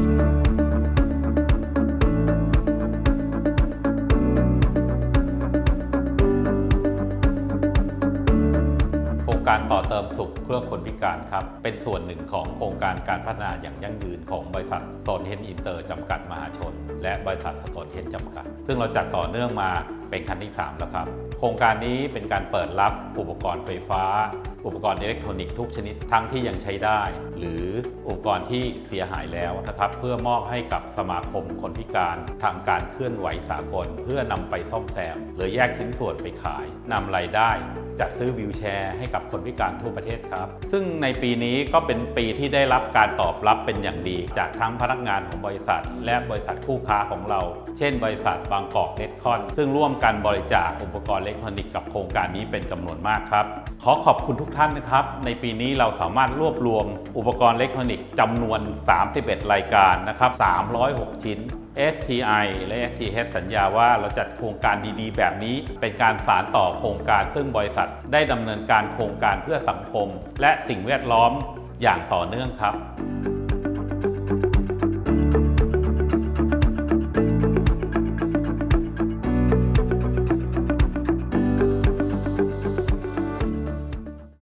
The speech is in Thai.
โครงการต่อเติมสุขเพื่อคนพิการครับ เป็นส่วนหนึ่งของโครงการการพัฒนาอย่างยั่งยืนของบริษัทโซนเฮนอินเตอร์จำกัดมหาชน และบริษัทสกลเฮนจำกัด ซึ่งเราจัดต่อเนื่องมาเป็นครั้งที่ 3 แล้วครับ โครงการนี้เป็นการเปิดรับอุปกรณ์ไฟฟ้า อุปกรณ์อิเล็กทรอนิกส์ทุกชนิดทั้งที่ยังใช้ได้ หรืออุปกรณ์ที่เสียหายแล้วนะครับ เพื่อมอบให้กับสมาคมคนพิการทางการเคลื่อนไหวสากล เพื่อนำไปซ่อมแซมหรือแยกชิ้นส่วนไปขายนำรายได้จัดซื้อวิวแชร์ให้กับคนพิการทั่วประเทศครับ ซึ่งในปีนี้ก็เป็นปีที่ได้รับการตอบรับเป็นอย่างดี จากทั้งพนักงานของบริษัท และบริษัทคู่ค้าของเรา เช่นบริษัทบางกอกเน็ตคอน ซึ่งร่วมกันบริจาคอุปกรณ์อิเล็กทรอนิกส์กับโครงการนี้เป็นจำนวนมากครับ ขอขอบคุณทุกท่านนะครับ ในปีนี้เราสามารถรวบรวมอุปกรณ์อิเล็กทรอนิกส์จำนวน 31 รายการนะครับ306 ชิ้น STI และ STH สัญญาว่าเราจัดโครงการดีๆ แบบนี้ เป็นการสานต่อโครงการซึ่งบริษัท ได้ดำเนินการโครงการเพื่อสังคม และสิ่งแวดล้อมอย่างต่อเนื่องครับ